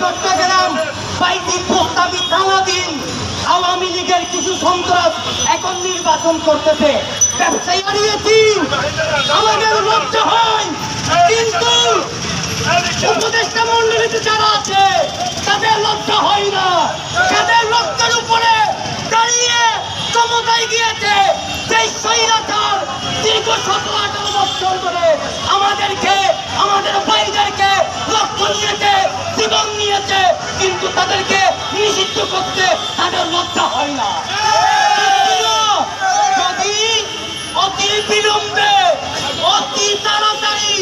চট্টগ্রাম বাইটি প্রস্তাবী থানাধীন আওয়ামী লীগের কিছু সন্ত্রাস এখন নির্বাচন করতেছে। ব্যবসায়ী হারিয়েছি আমাদের লক্ষ্য হয়। কিন্তু উপদেষ্টা মন্ডলীতে যারা আছে, তাদের লজ্জা হয় না। তাদের লক্ষ্যের উপরে দাঁড়িয়ে ক্ষমতায় গিয়েছে সেই স্বৈরাচার দীর্ঘ সতেরো আঠারো বছর ধরে। আমাদেরকে, আমাদের ভাইদেরকে লক্ষ্য নিয়েছে জীবন নিয়েছে, কিন্তু তাদেরকে নিষিদ্ধ করতে তাদের লজ্জা হয় না। অতি তাড়াতাড়ি,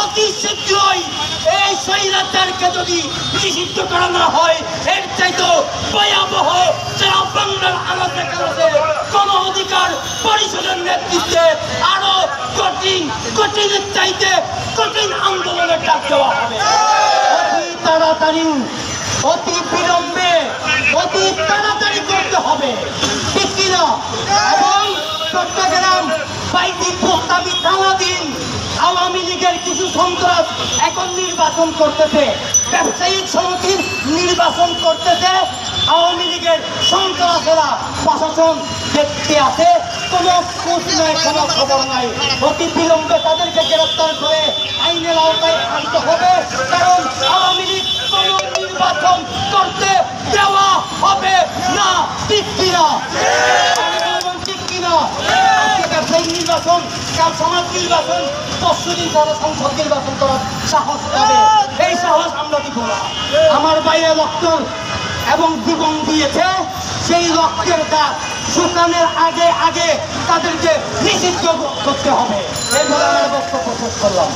অতি শীঘ্রই এই স্বৈরাচারকে যদি নিষিদ্ধ করা হয়, এর চাইতে ভয়াবহ যারা বাংলার আলাদা কাছে গণ অধিকার পরিষদের নেতৃত্বে আরও কঠিন, কঠিনের চাইতে কঠিন আন্দোলনের ডাক দেওয়া হবে। অতি তাড়াতাড়ি, অতি বিলম্বে, অতি তাড়াতাড়ি করতে হবে। ঠিক কিনা এবং চট্টগ্রাম বাইটি প্রস্তাবী থানাধীন আওয়ামী লীগের কিছু সন্ত্রাস এখন নির্বাচন করতেছে। ব্যবসায়িক সমিতির নির্বাচন করতেছে। আওয়ামী লীগের সন্ত্রাসেরা প্রশাসন দেখতে আছে। কোনো খোঁজ নাই কোনো খবর নাই। অতি বিলম্বে তাদেরকে গ্রেপ্তার করে আইনের আওতায় আনতে হবে, কারণ আওয়ামী লীগ কোনো নির্বাচন করতে দেওয়া হবে না। ঠিক কিনা? ঠিক কিনা? নির্বাচন, কাল সমাজ নির্বাচন পরশুদিন তারা সংসদ নির্বাচন করার সাহস এই সাহস আমরা দিব না। আমার বাইরে রক্ত এবং জীবন দিয়েছে, সেই রক্তের দাগ শুকানোর আগে আগে তাদেরকে নিষিদ্ধ করতে হবে। এই বলে বক্তব্য শেষ করলাম।